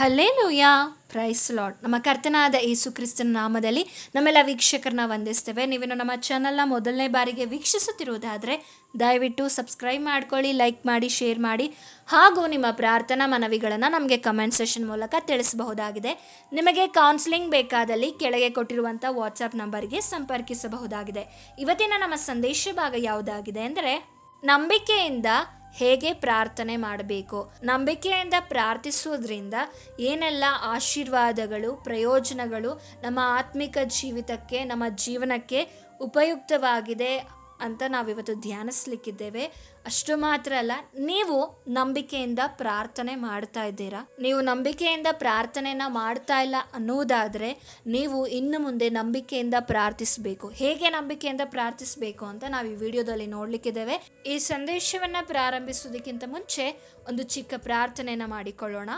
Hallelujah. Price Lad ನಮ್ಮ ಕರ್ತನಾದ ಯೇಸು ಕ್ರಿಸ್ತನ ನಾಮದಲ್ಲಿ ನಮ್ಮೆಲ್ಲ ವೀಕ್ಷಕರನ್ನ ವಂದಿಸ್ತೇವೆ. ನೀವು ನಮ್ಮ ಚಾನಲ್ನ ಮೊದಲನೇ ಬಾರಿಗೆ ವೀಕ್ಷಿಸುತ್ತಿರುವುದಾದರೆ ದಯವಿಟ್ಟು ಸಬ್ಸ್ಕ್ರೈಬ್ ಮಾಡ್ಕೊಳ್ಳಿ, ಲೈಕ್ ಮಾಡಿ, ಶೇರ್ ಮಾಡಿ, ಹಾಗೂ ನಿಮ್ಮ ಪ್ರಾರ್ಥನಾ ಮನವಿಗಳನ್ನು ನಮಗೆ ಕಮೆಂಟ್ ಸೆಷನ್ ಮೂಲಕ ತಿಳಿಸಬಹುದಾಗಿದೆ. ನಿಮಗೆ ಕೌನ್ಸಿಲಿಂಗ್ ಬೇಕಾದಲ್ಲಿ ಕೆಳಗೆ ಕೊಟ್ಟಿರುವಂಥ ವಾಟ್ಸಪ್ ನಂಬರ್ಗೆ ಸಂಪರ್ಕಿಸಬಹುದಾಗಿದೆ. ಇವತ್ತಿನ ನಮ್ಮ ಸಂದೇಶ ಭಾಗ ಯಾವುದಾಗಿದೆ ಅಂದರೆ, ನಂಬಿಕೆಯಿಂದ ಹೇಗೆ ಪ್ರಾರ್ಥನೆ ಮಾಡಬೇಕು? ನಂಬಿಕೆಯಿಂದ ಪ್ರಾರ್ಥಿಸೋದ್ರಿಂದ ಏನೆಲ್ಲ ಆಶೀರ್ವಾದಗಳು ಪ್ರಯೋಜನಗಳು ನಮ್ಮ ಆತ್ಮಿಕ ಜೀವಿತಕ್ಕೆ ನಮ್ಮ ಜೀವನಕ್ಕೆ ಉಪಯುಕ್ತವಾಗಿದೆ? ಅಂತ ನಾವಿವತ್ತು ಧ್ಯಾನಿಸ್ಲಿಕ್ಕಿದ್ದೇವೆ. ಅಷ್ಟು ಮಾತ್ರ ಅಲ್ಲ, ನೀವು ನಂಬಿಕೆಯಿಂದ ಪ್ರಾರ್ಥನೆ ಮಾಡ್ತಾ ಇದ್ದೀರಾ? ನೀವು ನಂಬಿಕೆಯಿಂದ ಪ್ರಾರ್ಥನೆನ ಮಾಡ್ತಾ ಇಲ್ಲ ಅನ್ನೋದಾದರೆ ನೀವು ಇನ್ನು ಮುಂದೆ ನಂಬಿಕೆಯಿಂದ ಪ್ರಾರ್ಥಿಸಬೇಕು. ಹೇಗೆ ನಂಬಿಕೆಯಿಂದ ಪ್ರಾರ್ಥಿಸಬೇಕು ಅಂತ ನಾವು ಈ ವಿಡಿಯೋದಲ್ಲಿ ನೋಡ್ಲಿಕ್ಕಿದ್ದೇವೆ. ಈ ಸಂದೇಶವನ್ನು ಪ್ರಾರಂಭಿಸೋದಕ್ಕಿಂತ ಮುಂಚೆ ಒಂದು ಚಿಕ್ಕ ಪ್ರಾರ್ಥನೆಯನ್ನ ಮಾಡಿಕೊಳ್ಳೋಣ.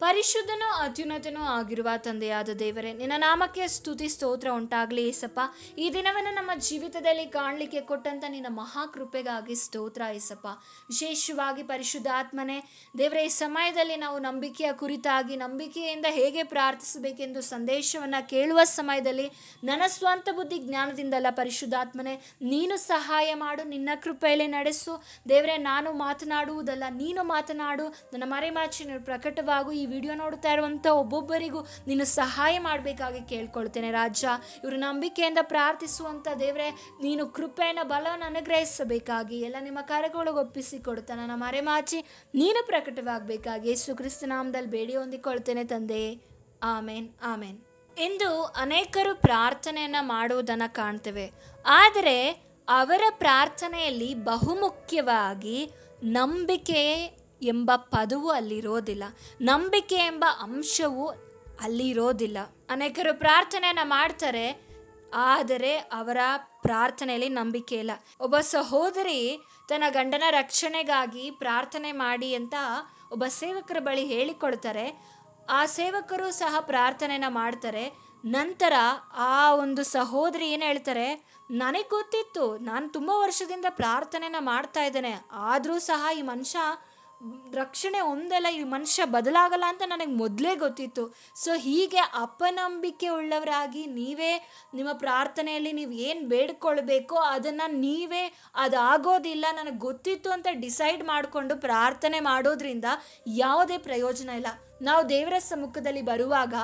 ಪರಿಶುದ್ಧನೂ ಅತ್ಯುನ್ನತನೂ ಆಗಿರುವ ತಂದೆಯಾದ ದೇವರೇ, ನಿನ್ನ ನಾಮಕ್ಕೆ ಸ್ತುತಿ, ಸ್ತೋತ್ರ ಉಂಟಾಗಲಿ ಏಸಪ್ಪ. ಈ ದಿನವನ್ನು ನಮ್ಮ ಜೀವಿತದಲ್ಲಿ ಕಾಣಲಿಕ್ಕೆ ಕೊಟ್ಟಂತ ನಿನ್ನ ಮಹಾಕೃಪೆಗಾಗಿ ಸ್ತೋತ್ರ ಏಸಪ್ಪ. ವಿಶೇಷವಾಗಿ ಪರಿಶುದ್ಧಾತ್ಮನೆ, ದೇವರೇ, ಈ ಸಮಯದಲ್ಲಿ ನಾವು ನಂಬಿಕೆಯ ಕುರಿತಾಗಿ, ನಂಬಿಕೆಯಿಂದ ಹೇಗೆ ಪ್ರಾರ್ಥಿಸಬೇಕೆಂದು ಸಂದೇಶವನ್ನು ಕೇಳುವ ಸಮಯದಲ್ಲಿ ನನ್ನ ಸ್ವಂತ ಬುದ್ಧಿ ಜ್ಞಾನದಿಂದಲ್ಲ ಪರಿಶುದ್ಧಾತ್ಮನೇ, ನೀನು ಸಹಾಯ ಮಾಡು, ನಿನ್ನ ಕೃಪೆಯಲ್ಲಿ ನಡೆಸು. ದೇವರೇ, ನಾನು ಮಾತನಾಡುವುದಲ್ಲ, ನೀನು ಮಾತನಾಡು. ನನ್ನ ಮರೆಮಾಚಿ ಪ್ರಕಟವಾಗು, ಈ ವಿಡಿಯೋ ನೋಡ್ತಾ ಇರುವಂಥ ಒಬ್ಬೊಬ್ಬರಿಗೂ ನೀನು ಸಹಾಯ ಮಾಡಬೇಕಾಗಿ ಕೇಳ್ಕೊಳ್ತೇನೆ ರಾಜ. ಇವರ ನಂಬಿಕೆಯಿಂದ ಪ್ರಾರ್ಥಿಸುವಂಥ ದೇವರೇ, ನೀನು ಕೃಪೆಯನ್ನು ಬಲವನ್ನು ಅನುಗ್ರಹಿಸಬೇಕಾಗಿ, ಎಲ್ಲ ನಿಮ್ಮ ಕಾರ್ಯಗಳಿಗೆ ಒಪ್ಪಿಸಿಕೊಡ್ತಾ ನನ್ನ ಮರೆಮಾಚಿ ನೀನು ಪ್ರಕಟವಾಗಬೇಕಾಗಿ ಯೇಸು ಕ್ರಿಸ್ತ ನಾಮದಲ್ಲಿ ಬೇಡಿ ಹೊಂದಿಕೊಳ್ತೇನೆ ತಂದೆ. ಆಮೇನ್ ಆಮೇನ್. ಇಂದು ಅನೇಕರು ಪ್ರಾರ್ಥನೆಯನ್ನು ಮಾಡುವುದನ್ನು ಕಾಣ್ತೇವೆ. ಆದರೆ ಅವರ ಪ್ರಾರ್ಥನೆಯಲ್ಲಿ ಬಹುಮುಖ್ಯವಾಗಿ ನಂಬಿಕೆ ಎಂಬ ಪದವು ಅಲ್ಲಿರೋದಿಲ್ಲ. ನಂಬಿಕೆ ಎಂಬ ಅಂಶವು ಅಲ್ಲಿರೋದಿಲ್ಲ. ಅನೇಕರು ಪ್ರಾರ್ಥನೆಯನ್ನು ಮಾಡ್ತಾರೆ, ಆದರೆ ಅವರ ಪ್ರಾರ್ಥನೆಯಲ್ಲಿ ನಂಬಿಕೆ ಇಲ್ಲ. ಒಬ್ಬ ಸಹೋದರಿ ತನ್ನ ಗಂಡನ ರಕ್ಷಣೆಗಾಗಿ ಪ್ರಾರ್ಥನೆ ಮಾಡಿ ಅಂತ ಒಬ್ಬ ಸೇವಕರ ಬಳಿ ಹೇಳಿಕೊಡ್ತಾರೆ. ಆ ಸೇವಕರು ಸಹ ಪ್ರಾರ್ಥನೆನ ಮಾಡ್ತಾರೆ. ನಂತರ ಆ ಒಂದು ಸಹೋದರಿ ಏನು ಹೇಳ್ತಾರೆ, ನನಗೆ ಗೊತ್ತಿತ್ತು, ನಾನು ತುಂಬ ವರ್ಷದಿಂದ ಪ್ರಾರ್ಥನೆನ ಮಾಡ್ತಾ ಇದ್ದೇನೆ, ಆದರೂ ಸಹ ಈ ಮನುಷ್ಯ ರಕ್ಷಣೆ ಒಂದಲ್ಲ, ಈ ಮನುಷ್ಯ ಬದಲಾಗಲ್ಲ ಅಂತ ನನಗೆ ಮೊದಲೇ ಗೊತ್ತಿತ್ತು. ಸೊ ಹೀಗೆ ಅಪನಂಬಿಕೆ ಉಳ್ಳವರಾಗಿ ನೀವೇ ನಿಮ್ಮ ಪ್ರಾರ್ಥನೆಯಲ್ಲಿ ನೀವು ಏನು ಬೇಡ್ಕೊಳ್ಬೇಕೋ ಅದನ್ನು ನೀವೇ ಅದಾಗೋದಿಲ್ಲ, ನನಗೆ ಗೊತ್ತಿತ್ತು ಅಂತ ಡಿಸೈಡ್ ಮಾಡಿಕೊಂಡು ಪ್ರಾರ್ಥನೆ ಮಾಡೋದ್ರಿಂದ ಯಾವುದೇ ಪ್ರಯೋಜನ ಇಲ್ಲ. ನಾವು ದೇವರ ಸಮ್ಮುಖದಲ್ಲಿ ಬರುವಾಗ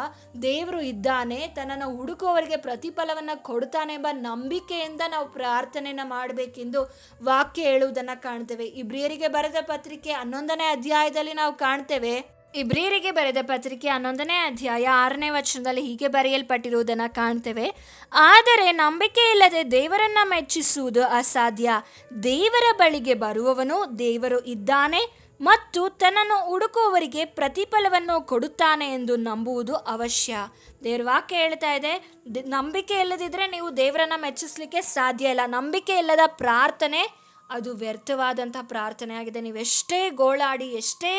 ದೇವರು ಇದ್ದಾನೆ, ತನ್ನನ್ನು ಹುಡುಕುವವರಿಗೆ ಪ್ರತಿಫಲವನ್ನು ಕೊಡ್ತಾನೆ ಎಂಬ ನಂಬಿಕೆಯಿಂದ ನಾವು ಪ್ರಾರ್ಥನೆಯನ್ನು ಮಾಡಬೇಕೆಂದು ವಾಕ್ಯ ಹೇಳುವುದನ್ನು ಕಾಣ್ತೇವೆ. ಇಬ್ರಿಯರಿಗೆ ಬರೆದ ಪತ್ರಿಕೆ ಹನ್ನೊಂದನೇ ಅಧ್ಯಾಯದಲ್ಲಿ ನಾವು ಕಾಣ್ತೇವೆ. ಇಬ್ರಿಯರಿಗೆ ಬರೆದ ಪತ್ರಿಕೆ ಹನ್ನೊಂದನೇ ಅಧ್ಯಾಯ ಆರನೇ ವಚನದಲ್ಲಿ ಹೀಗೆ ಬರೆಯಲ್ಪಟ್ಟಿರುವುದನ್ನು ಕಾಣ್ತೇವೆ. ಆದರೆ ನಂಬಿಕೆ ಇಲ್ಲದೆ ದೇವರನ್ನ ಮೆಚ್ಚಿಸುವುದು ಅಸಾಧ್ಯ. ದೇವರ ಬಳಿಗೆ ಬರುವವನು ದೇವರು ಇದ್ದಾನೆ ಮತ್ತು ತನ್ನನ್ನು ಹುಡುಕುವವರಿಗೆ ಪ್ರತಿಫಲವನ್ನು ಕೊಡುತ್ತಾನೆ ಎಂದು ನಂಬುವುದು ಅವಶ್ಯ. ದೇವ್ರ ವಾಕ್ಯ ಹೇಳ್ತಾ ಇದೆ ನಂಬಿಕೆ ಇಲ್ಲದಿದ್ದರೆ ನೀವು ದೇವರನ್ನ ಮೆಚ್ಚಿಸ್ಲಿಕ್ಕೆ ಸಾಧ್ಯ ಇಲ್ಲ. ನಂಬಿಕೆ ಇಲ್ಲದ ಪ್ರಾರ್ಥನೆ, ಅದು ವ್ಯರ್ಥವಾದಂಥ ಪ್ರಾರ್ಥನೆ ಆಗಿದೆ. ನೀವು ಎಷ್ಟೇ ಗೋಳಾಡಿ, ಎಷ್ಟೇ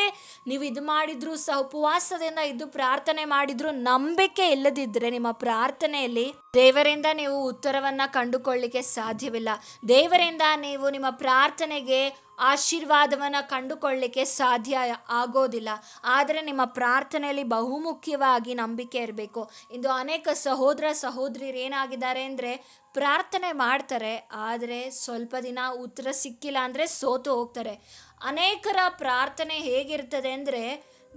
ನೀವು ಇದು ಮಾಡಿದರೂ ಸಹ, ಉಪವಾಸದಿಂದ ಇದ್ದು ಪ್ರಾರ್ಥನೆ ಮಾಡಿದರೂ ನಂಬಿಕೆ ಇಲ್ಲದಿದ್ದರೆ ನಿಮ್ಮ ಪ್ರಾರ್ಥನೆಯಲ್ಲಿ ದೇವರಿಂದ ನೀವು ಉತ್ತರವನ್ನು ಕಂಡುಕೊಳ್ಳಿಕ್ಕೆ ಸಾಧ್ಯವಿಲ್ಲ. ದೇವರಿಂದ ನೀವು ನಿಮ್ಮ ಪ್ರಾರ್ಥನೆಗೆ ಆಶೀರ್ವಾದವನ್ನು ಕಂಡುಕೊಳ್ಳಿಕ್ಕೆ ಸಾಧ್ಯ ಆಗೋದಿಲ್ಲ. ಆದರೆ ನಿಮ್ಮ ಪ್ರಾರ್ಥನೆಯಲ್ಲಿ ಬಹುಮುಖ್ಯವಾಗಿ ನಂಬಿಕೆ ಇರಬೇಕು. ಇಂದು ಅನೇಕ ಸಹೋದರ ಸಹೋದರಿಯರು ಏನಾಗಿದ್ದಾರೆ ಅಂದರೆ ಪ್ರಾರ್ಥನೆ ಮಾಡ್ತಾರೆ, ಆದರೆ ಸ್ವಲ್ಪ ದಿನ ಉತ್ತರ ಸಿಕ್ಕಿಲ್ಲ ಅಂದರೆ ಸೋತು ಹೋಗ್ತಾರೆ. ಅನೇಕರ ಪ್ರಾರ್ಥನೆ ಹೇಗಿರ್ತದೆ ಅಂದರೆ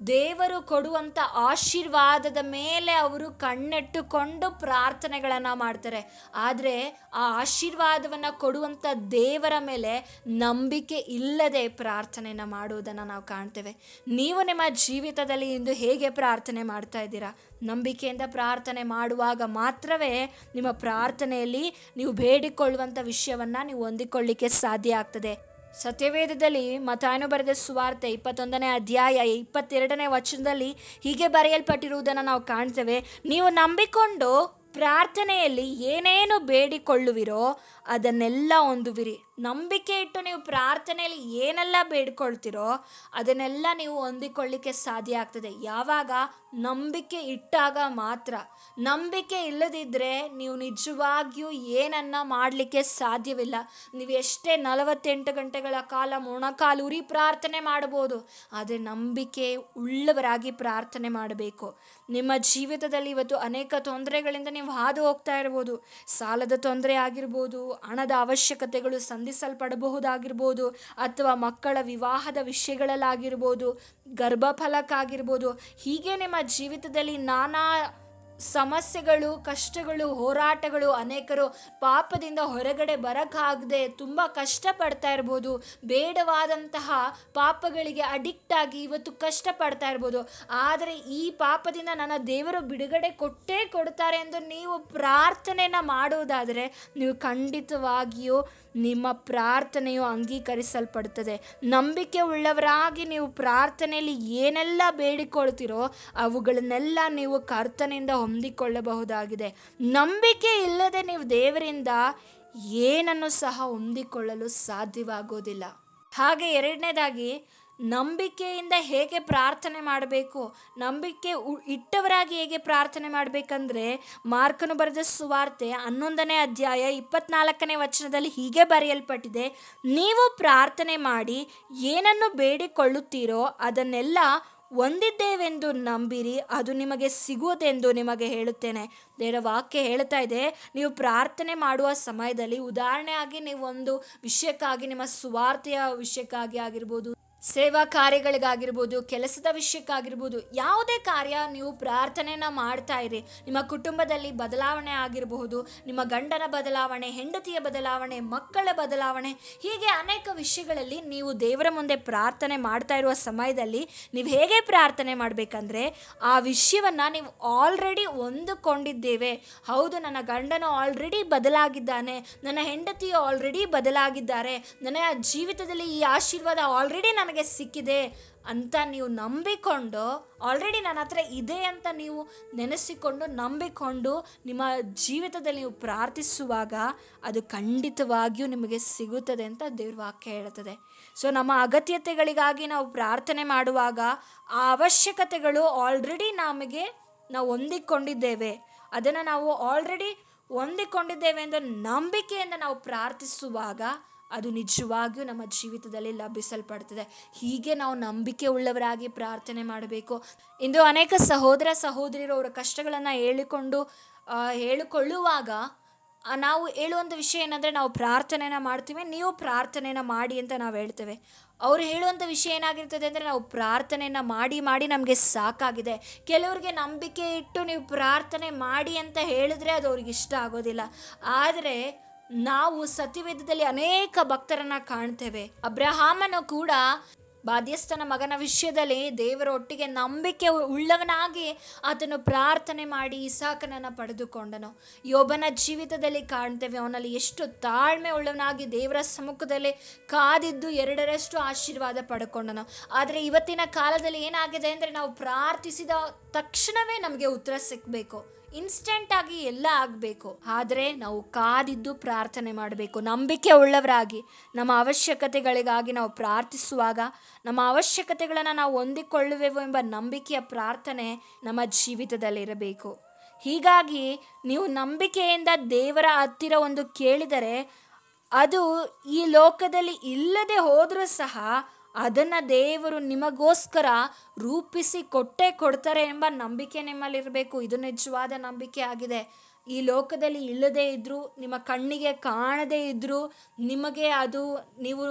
ದೇವರು ಕೊಡುವಂಥ ಆಶೀರ್ವಾದದ ಮೇಲೆ ಅವರು ಕಣ್ಣೆಟ್ಟುಕೊಂಡು ಪ್ರಾರ್ಥನೆಗಳನ್ನು ಮಾಡ್ತಾರೆ. ಆದರೆ ಆ ಆಶೀರ್ವಾದವನ್ನು ಕೊಡುವಂಥ ದೇವರ ಮೇಲೆ ನಂಬಿಕೆ ಇಲ್ಲದೆ ಪ್ರಾರ್ಥನೆಯನ್ನು ಮಾಡುವುದನ್ನು ನಾವು ಕಾಣ್ತೇವೆ. ನೀವು ನಿಮ್ಮ ಜೀವಿತದಲ್ಲಿ ಇಂದು ಹೇಗೆ ಪ್ರಾರ್ಥನೆ ಮಾಡ್ತಾ ಇದ್ದೀರಾ? ನಂಬಿಕೆಯಿಂದ ಪ್ರಾರ್ಥನೆ ಮಾಡುವಾಗ ಮಾತ್ರವೇ ನಿಮ್ಮ ಪ್ರಾರ್ಥನೆಯಲ್ಲಿ ನೀವು ಬೇಡಿಕೊಳ್ಳುವಂಥ ವಿಷಯವನ್ನು ನೀವು ಹೊಂದಿಕೊಳ್ಳಿಕ್ಕೆ ಸಾಧ್ಯ ಆಗ್ತದೆ. ಸತ್ಯವೇದದಲ್ಲಿ ಮತಾಯನು ಬರೆದ ಸುವಾರ್ತೆ ಇಪ್ಪತ್ತೊಂದನೇ ಅಧ್ಯಾಯ ಇಪ್ಪತ್ತೆರಡನೇ ವಚನದಲ್ಲಿ ಹೀಗೆ ಬರೆಯಲ್ಪಟ್ಟಿರುವುದನ್ನು ನಾವು ಕಾಣ್ತೇವೆ. ನೀವು ನಂಬಿಕೊಂಡು ಪ್ರಾರ್ಥನೆಯಲ್ಲಿ ಏನೇನು ಬೇಡಿಕೊಳ್ಳುವಿರೋ ಅದನ್ನೆಲ್ಲ ಹೊಂದುವಿರಿ. ನಂಬಿಕೆ ಇಟ್ಟು ನೀವು ಪ್ರಾರ್ಥನೆಯಲ್ಲಿ ಏನೆಲ್ಲ ಬೇಡ್ಕೊಳ್ತಿರೋ ಅದನ್ನೆಲ್ಲ ನೀವು ಹೊಂದಿಕೊಳ್ಳಿಕ್ಕೆ ಸಾಧ್ಯ ಆಗ್ತದೆ. ಯಾವಾಗ? ನಂಬಿಕೆ ಇಟ್ಟಾಗ ಮಾತ್ರ. ನಂಬಿಕೆ ಇಲ್ಲದಿದ್ದರೆ ನೀವು ನಿಜವಾಗಿಯೂ ಏನನ್ನ ಮಾಡಲಿಕ್ಕೆ ಸಾಧ್ಯವಿಲ್ಲ. ನೀವು ಎಷ್ಟೇ ನಲವತ್ತೆಂಟು ಗಂಟೆಗಳ ಕಾಲ ಮೊಣಕಾಲೂರಿ ಪ್ರಾರ್ಥನೆ ಮಾಡಬಹುದು. ಆದರೆ ನಂಬಿಕೆ ಉಳ್ಳವರಾಗಿ ಪ್ರಾರ್ಥನೆ ಮಾಡಬೇಕು. ನಿಮ್ಮ ಜೀವಿತದಲ್ಲಿ ಇವತ್ತು ಅನೇಕ ತೊಂದರೆಗಳಿಂದ ನೀವು ಹಾದು ಹೋಗ್ತಾ ಇರ್ಬೋದು ಸಾಲದ ತೊಂದರೆ ಆಗಿರ್ಬೋದು, ಹಣದ ಅವಶ್ಯಕತೆಗಳು ಸಂಧಿಸಲ್ಪಡಬಹುದಾಗಿರ್ಬೋದು ಅಥವಾ ಮಕ್ಕಳ ವಿವಾಹದ ವಿಷಯಗಳಲ್ಲಾಗಿರ್ಬೋದು, ಗರ್ಭಫಲಕ್ಕಾಗಿರ್ಬೋದು, ಹೀಗೆ ನಿಮ್ಮ ಜೀವಿತದಲ್ಲಿ ನಾನಾ ಸಮಸ್ಯೆಗಳು, ಕಷ್ಟಗಳು, ಹೋರಾಟಗಳು ಅನೇಕರು ಪಾಪದಿಂದ ಹೊರಗಡೆ ಬರೋಕ್ಕಾಗದೆ ತುಂಬ ಕಷ್ಟಪಡ್ತಾ ಇರ್ಬೋದು. ಬೇಡವಾದಂತಹ ಪಾಪಗಳಿಗೆ ಅಡಿಕ್ಟ್ ಆಗಿ ಇವತ್ತು ಕಷ್ಟಪಡ್ತಾ ಇರ್ಬೋದು. ಆದರೆ ಈ ಪಾಪದಿಂದ ನನ್ನ ದೇವರು ಬಿಡುಗಡೆ ಕೊಟ್ಟೇ ಕೊಡ್ತಾರೆ ಎಂದು ನೀವು ಪ್ರಾರ್ಥನೆಯನ್ನು ಮಾಡುವುದಾದರೆ ನೀವು ಖಂಡಿತವಾಗಿಯೂ ನಿಮ್ಮ ಪ್ರಾರ್ಥನೆಯು ಅಂಗೀಕರಿಸಲ್ಪಡುತ್ತದೆ ನಂಬಿಕೆ ಉಳ್ಳವರಾಗಿ ನೀವು ಪ್ರಾರ್ಥನೆಯಲ್ಲಿ ಏನೆಲ್ಲ ಬೇಡಿಕೊಳ್ತೀರೋ ಅವುಗಳನ್ನೆಲ್ಲ ನೀವು ಕರ್ತನಿಂದ ಹೊಂದಿಕೊಳ್ಳಬಹುದಾಗಿದೆ. ನಂಬಿಕೆ ಇಲ್ಲದೆ ನೀವು ದೇವರಿಂದ ಏನನ್ನು ಸಹ ಹೊಂದಿಕೊಳ್ಳಲು ಸಾಧ್ಯವಾಗೋದಿಲ್ಲ ಹಾಗೆ ಎರಡನೇದಾಗಿ ನಂಬಿಕೆಯಿಂದ ಹೇಗೆ ಪ್ರಾರ್ಥನೆ ಮಾಡಬೇಕು, ನಂಬಿಕೆ ಇಟ್ಟವರಾಗಿ ಹೇಗೆ ಪ್ರಾರ್ಥನೆ ಮಾಡಬೇಕಂದ್ರೆ ಮಾರ್ಕನು ಬರೆದ ಸುವಾರ್ತೆ ಹನ್ನೊಂದನೇ ಅಧ್ಯಾಯ ಇಪ್ಪತ್ನಾಲ್ಕನೇ ವಚನದಲ್ಲಿ ಹೀಗೆ ಬರೆಯಲ್ಪಟ್ಟಿದೆ, ನೀವು ಪ್ರಾರ್ಥನೆ ಮಾಡಿ ಏನನ್ನು ಬೇಡಿಕೊಳ್ಳುತ್ತೀರೋ ಅದನ್ನೆಲ್ಲ ಹೊಂದಿದ್ದೇವೆಂದು ನಂಬಿರಿ, ಅದು ನಿಮಗೆ ಸಿಗುವುದೆಂದು ನಿಮಗೆ ಹೇಳುತ್ತೇನೆ. ದೇವರ ವಾಕ್ಯ ಹೇಳ್ತಾ ಇದೆ, ನೀವು ಪ್ರಾರ್ಥನೆ ಮಾಡುವ ಸಮಯದಲ್ಲಿ ಉದಾಹರಣೆಯಾಗಿ ನೀವು ಒಂದು ವಿಷಯಕ್ಕಾಗಿ, ನಿಮ್ಮ ಸುವಾರ್ತೆಯ ವಿಷಯಕ್ಕಾಗಿ ಆಗಿರ್ಬೋದು ಸೇವಾ ಕಾರ್ಯಗಳಿಗಾಗಿರ್ಬೋದು, ಕೆಲಸದ ವಿಷಯಕ್ಕಾಗಿರ್ಬೋದು, ಯಾವುದೇ ಕಾರ್ಯ ನೀವು ಪ್ರಾರ್ಥನೆನ ಮಾಡ್ತಾ ಇರಿ. ನಿಮ್ಮ ಕುಟುಂಬದಲ್ಲಿ ಬದಲಾವಣೆ ಆಗಿರಬಹುದು, ನಿಮ್ಮ ಗಂಡನ ಬದಲಾವಣೆ, ಹೆಂಡತಿಯ ಬದಲಾವಣೆ, ಮಕ್ಕಳ ಬದಲಾವಣೆ, ಹೀಗೆ ಅನೇಕ ವಿಷಯಗಳಲ್ಲಿ ನೀವು ದೇವರ ಮುಂದೆ ಪ್ರಾರ್ಥನೆ ಮಾಡ್ತಾ ಇರುವ ಸಮಯದಲ್ಲಿ ನೀವು ಹೇಗೆ ಪ್ರಾರ್ಥನೆ ಮಾಡಬೇಕಂದ್ರೆ, ಆ ವಿಷಯವನ್ನು ನೀವು ಆಲ್ರೆಡಿ ಹೊಂದಿಕೊಂಡಿದ್ದೇವೆ. ಹೌದು, ನನ್ನ ಗಂಡನು ಆಲ್ರೆಡಿ ಬದಲಾಗಿದ್ದಾನೆ, ನನ್ನ ಹೆಂಡತಿಯು ಆಲ್ರೆಡಿ ಬದಲಾಗಿದ್ದಾರೆ, ನನ್ನ ಜೀವಿತದಲ್ಲಿ ಈ ಆಶೀರ್ವಾದ ಆಲ್ರೆಡಿ ನನಗೆ ಸಿಕ್ಕಿದೆ ಅಂತ ನೀವು ನಂಬಿಕೊಂಡು ಆಲ್ರೆಡಿ ನನ್ನ ಹತ್ರ ಇದೆ ಅಂತ ನೀವು ನೆನೆಸಿಕೊಂಡು ನಂಬಿಕೊಂಡು ನಿಮ್ಮ ಜೀವಿತದಲ್ಲಿ ನೀವು ಪ್ರಾರ್ಥಿಸುವಾಗ ಅದು ಖಂಡಿತವಾಗಿಯೂ ನಿಮಗೆ ಸಿಗುತ್ತದೆ ಅಂತ ದೇವ್ರ ವಾಕ್ಯ ಹೇಳುತ್ತದೆ. ಸೊ ನಮ್ಮ ಅಗತ್ಯತೆಗಳಿಗಾಗಿ ನಾವು ಪ್ರಾರ್ಥನೆ ಮಾಡುವಾಗ ಆ ಅವಶ್ಯಕತೆಗಳು ಆಲ್ರೆಡಿ ನಮಗೆ ನಾವು ಹೊಂದಿಕೊಂಡಿದ್ದೇವೆ. ಅದನ್ನು ನಾವು ಆಲ್ರೆಡಿ ಹೊಂದಿಕೊಂಡಿದ್ದೇವೆ ಎಂದು ನಂಬಿಕೆಯಿಂದ ನಾವು ಪ್ರಾರ್ಥಿಸುವಾಗ ಅದು ನಿಜವಾಗಿಯೂ ನಮ್ಮ ಜೀವಿತದಲ್ಲಿ ಲಭಿಸಲ್ಪಡ್ತದೆ. ಹೀಗೆ ನಾವು ನಂಬಿಕೆ ಉಳ್ಳವರಾಗಿ ಪ್ರಾರ್ಥನೆ ಮಾಡಬೇಕು. ಇಂದು ಅನೇಕ ಸಹೋದರ ಸಹೋದರಿಯರು ಅವರ ಕಷ್ಟಗಳನ್ನು ಹೇಳಿಕೊಂಡು ಹೇಳಿಕೊಳ್ಳುವಾಗ ನಾವು ಹೇಳುವಂಥ ವಿಷಯ ಏನಂದರೆ ನಾವು ಪ್ರಾರ್ಥನೆನ ಮಾಡ್ತೀವಿ, ನೀವು ಪ್ರಾರ್ಥನೆನ ಮಾಡಿ ಅಂತ ನಾವು ಹೇಳ್ತೇವೆ. ಅವರು ಹೇಳುವಂಥ ವಿಷಯ ಏನಾಗಿರ್ತದೆ ಅಂದರೆ ನಾವು ಪ್ರಾರ್ಥನೆಯನ್ನು ಮಾಡಿ ಮಾಡಿ ನಮಗೆ ಸಾಕಾಗಿದೆ. ಕೆಲವರಿಗೆ ನಂಬಿಕೆ ಇಟ್ಟು ನೀವು ಪ್ರಾರ್ಥನೆ ಮಾಡಿ ಅಂತ ಹೇಳಿದ್ರೆ ಅದು ಅವ್ರಿಗೆ ಇಷ್ಟ ಆಗೋದಿಲ್ಲ. ಆದರೆ ನಾವು ಸತ್ಯವೇದದಲ್ಲಿ ಅನೇಕ ಭಕ್ತರನ್ನ ಕಾಣ್ತೇವೆ. ಅಬ್ರಹಾಮನು ಕೂಡ ಬಾಧ್ಯಸ್ಥನ ಮಗನ ವಿಷಯದಲ್ಲಿ ದೇವರ ಒಟ್ಟಿಗೆ ನಂಬಿಕೆ ಉಳ್ಳವನಾಗಿ ಆತನು ಪ್ರಾರ್ಥನೆ ಮಾಡಿ ಇಸಾಕನನ್ನು ಪಡೆದುಕೊಂಡನು. ಯೋಬನ ಜೀವಿತದಲ್ಲಿ ಕಾಣ್ತೇವೆ, ಅವನಲ್ಲಿ ಎಷ್ಟು ತಾಳ್ಮೆ ಉಳ್ಳವನಾಗಿ ದೇವರ ಸಮ್ಮುಖದಲ್ಲಿ ಕಾದಿದ್ದು ಎರಡರಷ್ಟು ಆಶೀರ್ವಾದ ಪಡ್ಕೊಂಡನು. ಆದರೆ ಇವತ್ತಿನ ಕಾಲದಲ್ಲಿ ಏನಾಗಿದೆ ಅಂದರೆ ನಾವು ಪ್ರಾರ್ಥಿಸಿದ ತಕ್ಷಣವೇ ನಮಗೆ ಉತ್ತರ ಸಿಕ್ಕಬೇಕು ಇನ್ಸ್ಟೆಂಟ್ ಆಗಿ ಎಲ್ಲ ಆಗಬೇಕು. ಆದರೆ ನಾವು ಕಾದಿದ್ದು ಪ್ರಾರ್ಥನೆ ಮಾಡಬೇಕು. ನಂಬಿಕೆ ಉಳ್ಳವರಾಗಿ, ನಮ್ಮ ಅವಶ್ಯಕತೆಗಳಿಗಾಗಿ ನಾವು ಪ್ರಾರ್ಥಿಸುವಾಗ, ನಮ್ಮ ಅವಶ್ಯಕತೆಗಳನ್ನು ನಾವು ಹೊಂದಿಕೊಳ್ಳುವೆವು ಎಂಬ ನಂಬಿಕೆಯ ಪ್ರಾರ್ಥನೆ ನಮ್ಮ ಜೀವಿತದಲ್ಲಿರಬೇಕು. ಹೀಗಾಗಿ ನೀವು ನಂಬಿಕೆಯಿಂದ ದೇವರ ಹತ್ತಿರ ಒಂದು ಕೇಳಿದರೆ, ಅದು ಈ ಲೋಕದಲ್ಲಿ ಇಲ್ಲದೆ ಹೋದರೂ ಸಹ ಅದನ್ನು ದೇವರು ನಿಮಗೋಸ್ಕರ ರೂಪಿಸಿ ಕೊಟ್ಟೇ ಕೊಡ್ತಾರೆ ಎಂಬ ನಂಬಿಕೆ ನಿಮ್ಮಲ್ಲಿರಬೇಕು. ಇದು ನಿಜವಾದ ನಂಬಿಕೆ ಆಗಿದೆ. ಈ ಲೋಕದಲ್ಲಿ ಇಲ್ಲದೇ ಇದ್ದರೂ ನಿಮ್ಮ ಕಣ್ಣಿಗೆ ಕಾಣದೇ ಇದ್ದರೂ ನಿಮಗೆ ಅದು ನೀವು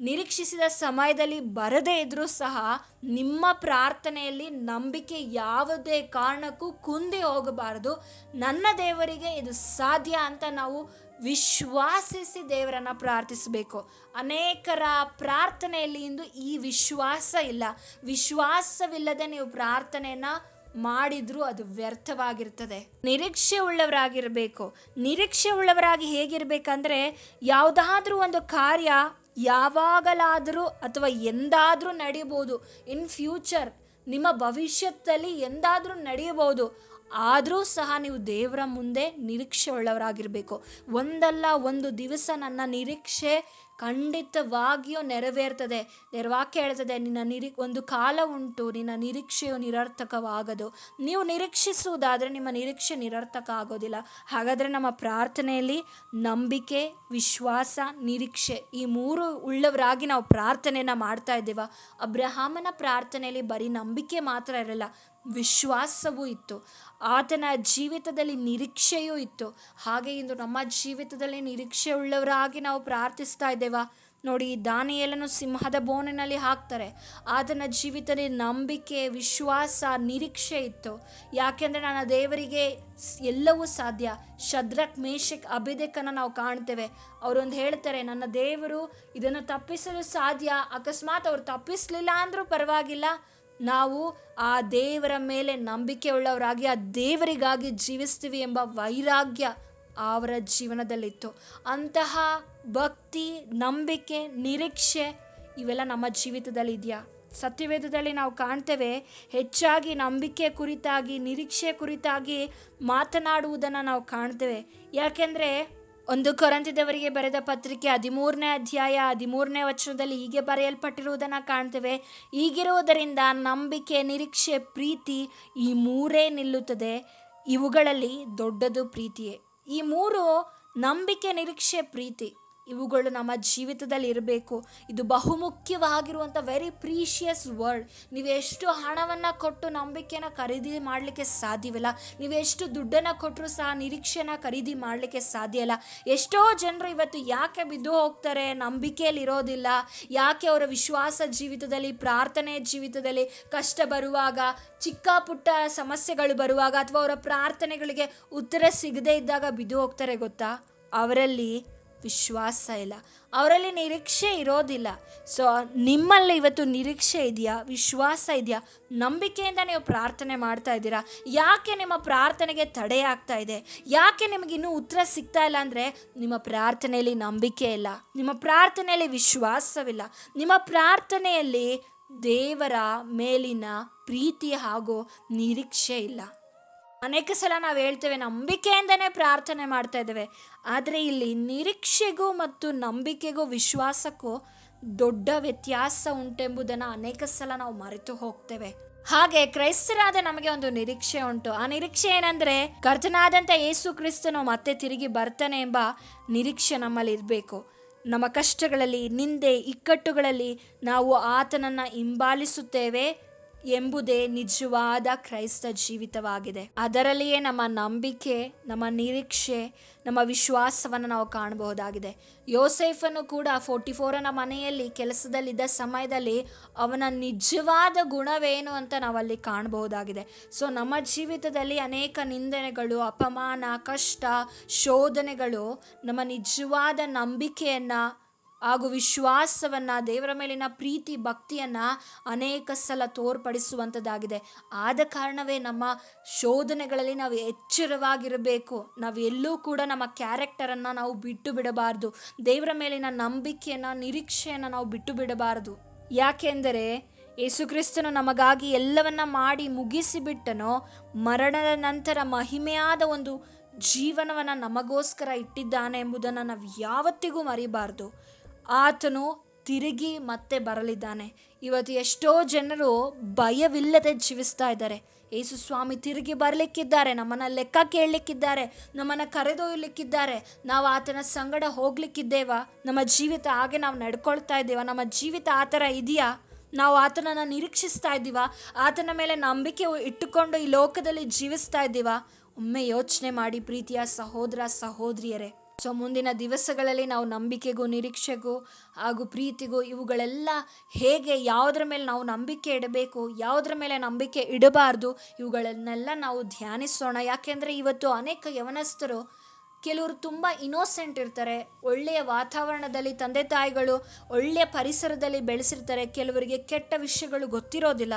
ನಿರೀಕ್ಷಿಸಿದ ಸಮಯದಲ್ಲಿ ಬರದೇ ಇದ್ದರೂ ಸಹ ನಿಮ್ಮ ಪ್ರಾರ್ಥನೆಯಲ್ಲಿ ನಂಬಿಕೆ ಯಾವುದೇ ಕಾರಣಕ್ಕೂ ಕುಂದಿ ಹೋಗಬಾರದು. ನನ್ನ ದೇವರಿಗೆ ಇದು ಸಾಧ್ಯ ಅಂತ ನಾವು ವಿಶ್ವಾಸಿಸಿ ದೇವರನ್ನು ಪ್ರಾರ್ಥಿಸಬೇಕು. ಅನೇಕರ ಪ್ರಾರ್ಥನೆಯಲ್ಲಿ ಇಂದು ಈ ವಿಶ್ವಾಸ ಇಲ್ಲ. ವಿಶ್ವಾಸವಿಲ್ಲದೆ ನೀವು ಪ್ರಾರ್ಥನೆಯನ್ನು ಮಾಡಿದ್ರೂ ಅದು ವ್ಯರ್ಥವಾಗಿರ್ತದೆ. ನಿರೀಕ್ಷೆ ಉಳ್ಳವರಾಗಿರಬೇಕು. ನಿರೀಕ್ಷೆ ಉಳ್ಳವರಾಗಿ ಹೇಗಿರ್ಬೇಕಂದ್ರೆ ಯಾವುದಾದ್ರೂ ಒಂದು ಕಾರ್ಯ ಯಾವಾಗಲಾದರೂ ಅಥವಾ ಎಂದಾದರೂ ನಡೆಯಬಹುದು ಇನ್ ಫ್ಯೂಚರ್ ನಿಮ್ಮ ಭವಿಷ್ಯದಲ್ಲಿ ಎಂದಾದರೂ ನಡೆಯಬಹುದು ಆದರೂ ಸಹ ನೀವು ದೇವರ ಮುಂದೆ ನಿರೀಕ್ಷೆ ಉಳ್ಳವರಾಗಿರಬೇಕು ಒಂದಲ್ಲ ಒಂದು ದಿವಸ ನನ್ನ ನಿರೀಕ್ಷೆ ಖಂಡಿತವಾಗಿಯೂ ನೆರವೇರ್ತದೆ. ನಿರ್ವಾಕ್ಯ ಹೇಳ್ತದೆ, ನಿನ್ನ ನಿರಿ, ಒಂದು ಕಾಲ ಉಂಟು, ನಿನ್ನ ನಿರೀಕ್ಷೆಯು ನಿರರ್ಥಕವಾಗದು. ನೀವು ನಿರೀಕ್ಷಿಸುವುದಾದರೆ ನಿಮ್ಮ ನಿರೀಕ್ಷೆ ನಿರರ್ಥಕ ಆಗೋದಿಲ್ಲ. ಹಾಗಾದರೆ ನಮ್ಮ ಪ್ರಾರ್ಥನೆಯಲ್ಲಿ ನಂಬಿಕೆ, ವಿಶ್ವಾಸ, ನಿರೀಕ್ಷೆ ಈ ಮೂರು ಉಳ್ಳವರಾಗಿ ನಾವು ಪ್ರಾರ್ಥನೆಯನ್ನು ಮಾಡ್ತಾ ಇದ್ದೇವ? ಅಬ್ರಹಾಮನ ಪ್ರಾರ್ಥನೆಯಲ್ಲಿ ಬರೀ ನಂಬಿಕೆ ಮಾತ್ರ ಇರಲ್ಲ ವಿಶ್ವಾಸವೂ ಇತ್ತು. ಆತನ ಜೀವಿತದಲ್ಲಿ ನಿರೀಕ್ಷೆಯೂ ಇತ್ತು. ಹಾಗೆ ಇಂದು ನಮ್ಮ ಜೀವಿತದಲ್ಲಿ ನಿರೀಕ್ಷೆ ಉಳ್ಳವರಾಗಿ ನಾವು ಪ್ರಾರ್ಥಿಸ್ತಾ ಇದ್ದೇವಾ? ನೋಡಿ, ದಾನಿಯೇಲನು ಸಿಂಹದ ಬೋನಿನಲ್ಲಿ ಹಾಕ್ತಾರೆ. ಆತನ ಜೀವಿತದಲ್ಲಿ ನಂಬಿಕೆ, ವಿಶ್ವಾಸ, ನಿರೀಕ್ಷೆ ಇತ್ತು. ಯಾಕೆಂದರೆ ನನ್ನ ದೇವರಿಗೆ ಎಲ್ಲವೂ ಸಾಧ್ಯ. ಶದ್ರಕ್ ಮೇಷಕ್ ಅಭಿದೇಕನ ನಾವು ಕಾಣ್ತೇವೆ. ಅವರೊಂದು ಹೇಳ್ತಾರೆ, ನನ್ನ ದೇವರು ಇದನ್ನು ತಪ್ಪಿಸಲು ಸಾಧ್ಯ. ಅಕಸ್ಮಾತ್ ಅವರು ತಪ್ಪಿಸಲಿಲ್ಲ ಅಂದರೂ ಪರವಾಗಿಲ್ಲ. ನಾವು ಆ ದೇವರ ಮೇಲೆ ನಂಬಿಕೆ ಉಳ್ಳವರಾಗಿ ಆ ದೇವರಿಗಾಗಿ ಜೀವಿಸ್ತೀವಿ ಎಂಬ ವೈರಾಗ್ಯ ಅವರ ಜೀವನದಲ್ಲಿತ್ತು. ಅಂತಹ ಭಕ್ತಿ, ನಂಬಿಕೆ, ನಿರೀಕ್ಷೆ ಇವೆಲ್ಲ ನಮ್ಮ ಜೀವಿತದಲ್ಲಿ ಇದೆಯಾ? ಸತ್ಯವೇದದಲ್ಲಿ ನಾವು ಕಾಣ್ತೇವೆ, ಹೆಚ್ಚಾಗಿ ನಂಬಿಕೆ ಕುರಿತಾಗಿ, ನಿರೀಕ್ಷೆ ಕುರಿತಾಗಿ ಮಾತನಾಡುವುದನ್ನು ನಾವು ಕಾಣ್ತೇವೆ. ಯಾಕೆಂದರೆ ಒಂದು ಕೊರಂತಿದವರಿಗೆ ಬರೆದ ಪತ್ರಿಕೆ ಹದಿಮೂರನೇ ಅಧ್ಯಾಯ ಹದಿಮೂರನೇ ವಚನದಲ್ಲಿ ಹೀಗೆ ಬರೆಯಲ್ಪಟ್ಟಿರುವುದನ್ನು ಕಾಣ್ತೇವೆ. ಹೀಗಿರುವುದರಿಂದ ನಂಬಿಕೆ, ನಿರೀಕ್ಷೆ, ಪ್ರೀತಿ ಈ ಮೂರೇ ನಿಲ್ಲುತ್ತದೆ. ಇವುಗಳಲ್ಲಿ ದೊಡ್ಡದು ಪ್ರೀತಿಯೇ. ಈ ಮೂರು ನಂಬಿಕೆ, ನಿರೀಕ್ಷೆ, ಪ್ರೀತಿ. ಇವುಗಳು ನಮ್ಮ ಜೀವಿತದಲ್ಲಿ ಇರಬೇಕು. ಇದು ಬಹುಮುಖ್ಯವಾಗಿರುವಂಥ ವೆರಿ ಪ್ರೀಷಿಯಸ್ ವರ್ಡ್ ನೀವು ಎಷ್ಟು ಹಣವನ್ನು ಕೊಟ್ಟು ನಂಬಿಕೆನ ಖರೀದಿ ಮಾಡಲಿಕ್ಕೆ ಸಾಧ್ಯವಿಲ್ಲ. ನೀವೆಷ್ಟು ದುಡ್ಡನ್ನು ಕೊಟ್ಟರು ಸಹ ನಿರೀಕ್ಷೆನ ಖರೀದಿ ಮಾಡಲಿಕ್ಕೆ ಸಾಧ್ಯ ಇಲ್ಲ. ಎಷ್ಟೋ ಜನರು ಇವತ್ತು ಯಾಕೆ ಬಿದ್ದು ಹೋಗ್ತಾರೆ? ನಂಬಿಕೆಯಲ್ಲಿ ಇರೋದಿಲ್ಲ. ಯಾಕೆ ಅವರ ವಿಶ್ವಾಸ ಜೀವಿತದಲ್ಲಿ, ಪ್ರಾರ್ಥನೆ ಜೀವಿತದಲ್ಲಿ ಕಷ್ಟ ಬರುವಾಗ, ಚಿಕ್ಕ ಪುಟ್ಟ ಸಮಸ್ಯೆಗಳು ಬರುವಾಗ ಅಥವಾ ಅವರ ಪ್ರಾರ್ಥನೆಗಳಿಗೆ ಉತ್ತರ ಸಿಗದೇ ಇದ್ದಾಗ ಬಿದ್ದು ಹೋಗ್ತಾರೆ ಗೊತ್ತಾ? ಅವರಲ್ಲಿ ವಿಶ್ವಾಸ ಇಲ್ಲ. ಅವರಲ್ಲಿ ನಿರೀಕ್ಷೆ ಇರೋದಿಲ್ಲ. ಸೊ ನಿಮ್ಮಲ್ಲಿ ಇವತ್ತು ನಿರೀಕ್ಷೆ ಇದೆಯಾ? ವಿಶ್ವಾಸ ಇದೆಯಾ? ನಂಬಿಕೆಯಿಂದ ನೀವು ಪ್ರಾರ್ಥನೆ ಮಾಡ್ತಾ ಇದ್ದೀರಾ? ಯಾಕೆ ನಿಮ್ಮ ಪ್ರಾರ್ಥನೆಗೆ ತಡೆ ಆಗ್ತಾ ಇದೆ? ಯಾಕೆ ನಿಮಗಿನ್ನೂ ಉತ್ತರ ಸಿಗ್ತಾ ಇಲ್ಲ ಅಂದರೆ ನಿಮ್ಮ ಪ್ರಾರ್ಥನೆಯಲ್ಲಿ ನಂಬಿಕೆ ಇಲ್ಲ. ನಿಮ್ಮ ಪ್ರಾರ್ಥನೆಯಲ್ಲಿ ವಿಶ್ವಾಸವಿಲ್ಲ. ನಿಮ್ಮ ಪ್ರಾರ್ಥನೆಯಲ್ಲಿ ದೇವರ ಮೇಲಿನ ಪ್ರೀತಿ ಹಾಗೂ ನಿರೀಕ್ಷೆ ಇಲ್ಲ. ಅನೇಕ ಸಲ ನಾವು ಹೇಳ್ತೇವೆ, ನಂಬಿಕೆಯಿಂದನೇ ಪ್ರಾರ್ಥನೆ ಮಾಡ್ತಾ ಇದ್ದೇವೆ. ಆದರೆ ಇಲ್ಲಿ ನಿರೀಕ್ಷೆಗೂ ಮತ್ತು ನಂಬಿಕೆಗೂ ವಿಶ್ವಾಸಕ್ಕೂ ದೊಡ್ಡ ವ್ಯತ್ಯಾಸ ಉಂಟೆಂಬುದನ್ನು ಅನೇಕ ಸಲ ನಾವು ಮರೆತು ಹೋಗ್ತೇವೆ. ಹಾಗೆ ಕ್ರೈಸ್ತರಾದ ನಮಗೆ ಒಂದು ನಿರೀಕ್ಷೆ ಉಂಟು. ಆ ನಿರೀಕ್ಷೆ ಏನಂದ್ರೆ ಕರ್ತನಾದಂಥ ಯೇಸು ಕ್ರಿಸ್ತನು ಮತ್ತೆ ತಿರುಗಿ ಬರ್ತಾನೆ ಎಂಬ ನಿರೀಕ್ಷೆ ನಮ್ಮಲ್ಲಿ ಇರಬೇಕು. ನಮ್ಮ ಕಷ್ಟಗಳಲ್ಲಿ, ನಿಂದೆ, ಇಕ್ಕಟ್ಟುಗಳಲ್ಲಿ ನಾವು ಆತನನ್ನು ಹಿಂಬಾಲಿಸುತ್ತೇವೆ. ಎಂಬುದೇ ನಿಜವಾದ ಕ್ರೈಸ್ತ ಜೀವಿತವಾಗಿದೆ. ಅದರಲ್ಲಿಯೇ ನಮ್ಮ ನಂಬಿಕೆ, ನಮ್ಮ ನಿರೀಕ್ಷೆ, ನಮ್ಮ ವಿಶ್ವಾಸವನ್ನು ನಾವು ಕಾಣಬಹುದಾಗಿದೆ. ಯೋಸೇಫನು ಕೂಡ ಫೋರ್ಟಿ ಫೋರನ ಮನೆಯಲ್ಲಿ ಕೆಲಸದಲ್ಲಿದ್ದ ಸಮಯದಲ್ಲಿ ಅವನ ನಿಜವಾದ ಗುಣವೇನು ಅಂತ ನಾವಲ್ಲಿ ಕಾಣಬಹುದಾಗಿದೆ. ಸೊ, ನಮ್ಮ ಜೀವಿತದಲ್ಲಿ ಅನೇಕ ನಿಂದನೆಗಳು, ಅಪಮಾನ, ಕಷ್ಟ, ಶೋಧನೆಗಳು ನಮ್ಮ ನಿಜವಾದ ನಂಬಿಕೆಯನ್ನು ಹಾಗೂ ವಿಶ್ವಾಸವನ್ನು, ದೇವರ ಮೇಲಿನ ಪ್ರೀತಿ, ಭಕ್ತಿಯನ್ನು ಅನೇಕ ಸಲ ತೋರ್ಪಡಿಸುವಂಥದ್ದಾಗಿದೆ ಆದ ಕಾರಣವೇ ನಮ್ಮ ಶೋಧನೆಗಳಲ್ಲಿ ನಾವು ಎಚ್ಚರವಾಗಿರಬೇಕು. ನಾವು ಎಲ್ಲೂ ಕೂಡ ನಮ್ಮ ಕ್ಯಾರೆಕ್ಟರನ್ನು ನಾವು ಬಿಟ್ಟು ಬಿಡಬಾರ್ದು. ದೇವರ ಮೇಲಿನ ನಂಬಿಕೆಯನ್ನು, ನಿರೀಕ್ಷೆಯನ್ನು ನಾವು ಬಿಟ್ಟು ಬಿಡಬಾರದು. ಯಾಕೆಂದರೆ ಯೇಸುಕ್ರಿಸ್ತನು ನಮಗಾಗಿ ಎಲ್ಲವನ್ನ ಮಾಡಿ ಮುಗಿಸಿಬಿಟ್ಟನೋ, ಮರಣದ ನಂತರ ಮಹಿಮೆಯಾದ ಒಂದು ಜೀವನವನ್ನು ನಮಗೋಸ್ಕರ ಇಟ್ಟಿದ್ದಾನೆ ಎಂಬುದನ್ನು ನಾವು ಯಾವತ್ತಿಗೂ ಮರಿಬಾರ್ದು. ಆತನು ತಿರುಗಿ ಮತ್ತೆ ಬರಲಿದ್ದಾನೆ. ಇವತ್ತು ಎಷ್ಟೋ ಜನರು ಭಯವಿಲ್ಲದೆ ಜೀವಿಸ್ತಾ ಇದ್ದಾರೆ. ಯೇಸು ಸ್ವಾಮಿ ತಿರುಗಿ ಬರಲಿಕ್ಕಿದ್ದಾರೆ, ನಮ್ಮನ್ನು ಲೆಕ್ಕ ಕೇಳಲಿಕ್ಕಿದ್ದಾರೆ, ನಮ್ಮನ್ನು ಕರೆದೊಯ್ಯಲಿಕ್ಕಿದ್ದಾರೆ. ನಾವು ಆತನ ಸಂಗಡ ಹೋಗ್ಲಿಕ್ಕಿದ್ದೇವಾ? ನಮ್ಮ ಜೀವಿತ ಹಾಗೆ ನಾವು ನಡ್ಕೊಳ್ತಾ ಇದ್ದೇವಾ? ನಮ್ಮ ಜೀವಿತ ಆ ಥರ ಇದೆಯಾ? ನಾವು ಆತನನ್ನು ನಿರೀಕ್ಷಿಸ್ತಾ ಇದ್ದೀವಾ? ಆತನ ಮೇಲೆ ನಂಬಿಕೆ ಇಟ್ಟುಕೊಂಡು ಈ ಲೋಕದಲ್ಲಿ ಜೀವಿಸ್ತಾ ಇದ್ದೀವಾ? ಒಮ್ಮೆ ಯೋಚನೆ ಮಾಡಿ, ಪ್ರೀತಿಯ ಸಹೋದರ, ಸಹೋದರಿಯರೇ ಸೊ ಮುಂದಿನ ದಿವಸಗಳಲ್ಲಿ ನಾವು ನಂಬಿಕೆಗೂ, ನಿರೀಕ್ಷೆಗೂ ಹಾಗೂ ಪ್ರೀತಿಗೂ ಇವುಗಳೆಲ್ಲ ಹೇಗೆ ಯಾವುದ್ರ ಮೇಲೆ ನಾವು ನಂಬಿಕೆ ಇಡಬೇಕು, ಯಾವುದ್ರ ಮೇಲೆ ನಂಬಿಕೆ ಇಡಬಾರ್ದು, ಇವುಗಳನ್ನೆಲ್ಲ ನಾವು ಧ್ಯಾನಿಸೋಣ. ಯಾಕೆಂದರೆ ಇವತ್ತು ಅನೇಕ ಯವನಸ್ಥರು, ಕೆಲವರು ತುಂಬ ಇನೋಸೆಂಟ್ ಇರ್ತಾರೆ. ಒಳ್ಳೆಯ ವಾತಾವರಣದಲ್ಲಿ ತಂದೆ ತಾಯಿಗಳು ಒಳ್ಳೆಯ ಪರಿಸರದಲ್ಲಿ ಬೆಳೆಸಿರ್ತಾರೆ. ಕೆಲವರಿಗೆ ಕೆಟ್ಟ ವಿಷಯಗಳು ಗೊತ್ತಿರೋದಿಲ್ಲ.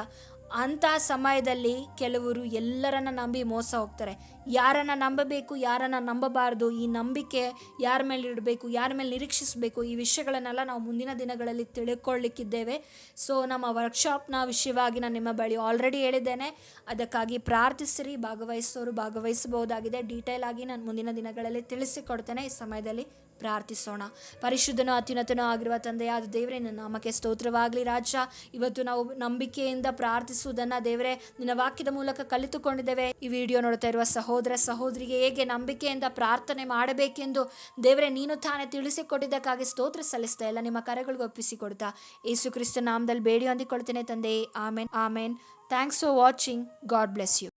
ಅಂತಹ ಸಮಯದಲ್ಲಿ ಕೆಲವರು ಎಲ್ಲರನ್ನ ನಂಬಿ ಮೋಸ ಹೋಗ್ತಾರೆ. ಯಾರನ್ನು ನಂಬಬೇಕು, ಯಾರನ್ನು ನಂಬಬಾರ್ದು, ಈ ನಂಬಿಕೆ ಯಾರ ಮೇಲೆ ಇಡಬೇಕು, ಯಾರ ಮೇಲೆ ನಿರೀಕ್ಷಿಸಬೇಕು, ಈ ವಿಷಯಗಳನ್ನೆಲ್ಲ ನಾವು ಮುಂದಿನ ದಿನಗಳಲ್ಲಿ ತಿಳ್ಕೊಳ್ಳಿಕ್ಕಿದ್ದೇವೆ. ಸೊ ನಮ್ಮ ವರ್ಕ್ಶಾಪ್ನ ವಿಷಯವಾಗಿ ನಾನು ನಿಮ್ಮ ಬಳಿ ಆಲ್ರೆಡಿ ಹೇಳಿದ್ದೇನೆ. ಅದಕ್ಕಾಗಿ ಪ್ರಾರ್ಥಿಸಿರಿ, ಭಾಗವಹಿಸೋರು ಭಾಗವಹಿಸಬಹುದಾಗಿದೆ. ಡೀಟೇಲ್ ಆಗಿ ನಾನು ಮುಂದಿನ ದಿನಗಳಲ್ಲಿ ತಿಳಿಸಿಕೊಡ್ತೇನೆ. ಈ ಸಮಯದಲ್ಲಿ ಪ್ರಾರ್ಥಿಸೋಣ. ಪರಿಶುದ್ಧನೂ ಅತ್ಯುನ್ನತನೂ ಆಗಿರುವ ತಂದೆಯಾದ ದೇವರೇ, ನನ್ನ ನಾಮಕ್ಕೆ ಸ್ತೋತ್ರವಾಗಲಿ ರಾಜ. ಇವತ್ತು ನಾವು ನಂಬಿಕೆಯಿಂದ ಪ್ರಾರ್ಥಿಸುವುದನ್ನು ದೇವರೇ, ನಿನ್ನ ವಾಕ್ಯದ ಮೂಲಕ ಕಲಿತುಕೊಂಡಿದ್ದೇವೆ. ಈ ವಿಡಿಯೋ ನೋಡ್ತಾ ಇರುವ ಸಹೋದರ ಸಹೋದರಿಗೆ ಹೇಗೆ ನಂಬಿಕೆಯಿಂದ ಪ್ರಾರ್ಥನೆ ಮಾಡಬೇಕೆಂದು ದೇವರೇ ನೀನು ತಾನೇ ತಿಳಿಸಿಕೊಟ್ಟಿದ್ದಕ್ಕಾಗಿ ಸ್ತೋತ್ರ ಸಲ್ಲಿಸ್ತಾ ಇಲ್ಲ. ನಿಮ್ಮ ಕರೆಗಳಿಗೆ ಒಪ್ಪಿಸಿಕೊಡ್ತಾ. ಯೇಸು ಕ್ರಿಸ್ತ ನಾಮದಲ್ಲಿ ಬೇಡಿ ಹೊಂದಿಕೊಳ್ತೇನೆ ತಂದೆ. Amen. Amen. Thanks for watching God bless you